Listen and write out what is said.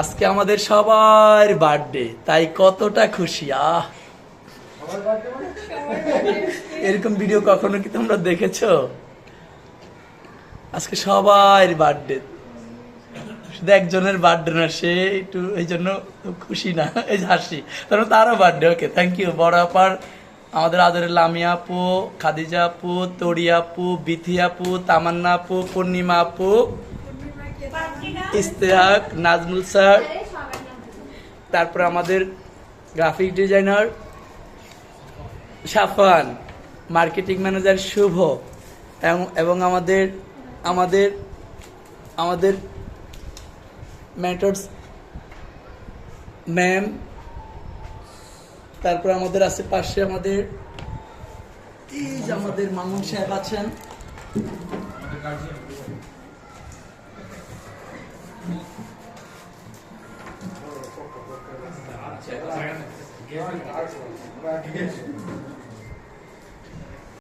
আজকে আমাদের সবার বার্থডে, তাই কতটা খুশি, আহ। এরকম ভিডিও কখনো কি তোমরা দেখেছ? আজকে সবার বার্থডে। শুধু একজনের বার্থডে না, সে একটু এই জন্য খুশি না, এই হাসি। কারণ তারও বার্থডে ওকে থ্যাংক ইউ বড় আপার, আমাদের আদরের লামিয়া আপু, খাদিজা আপু তরি আপু, বিথি আপু, তামান্না আপু, পূর্ণিমা আপু। ইস্তেহাক, নাজমুল স্যার, তারপর আমাদের graphic designer Safan marketing manager Shuvo এবং- আমাদের আমাদের আমাদের ম্যাটার্স ম্যাম, তারপর আমাদের আছে পাশে আমাদের আমাদের মামুন সাহেব আছেন। Gracias.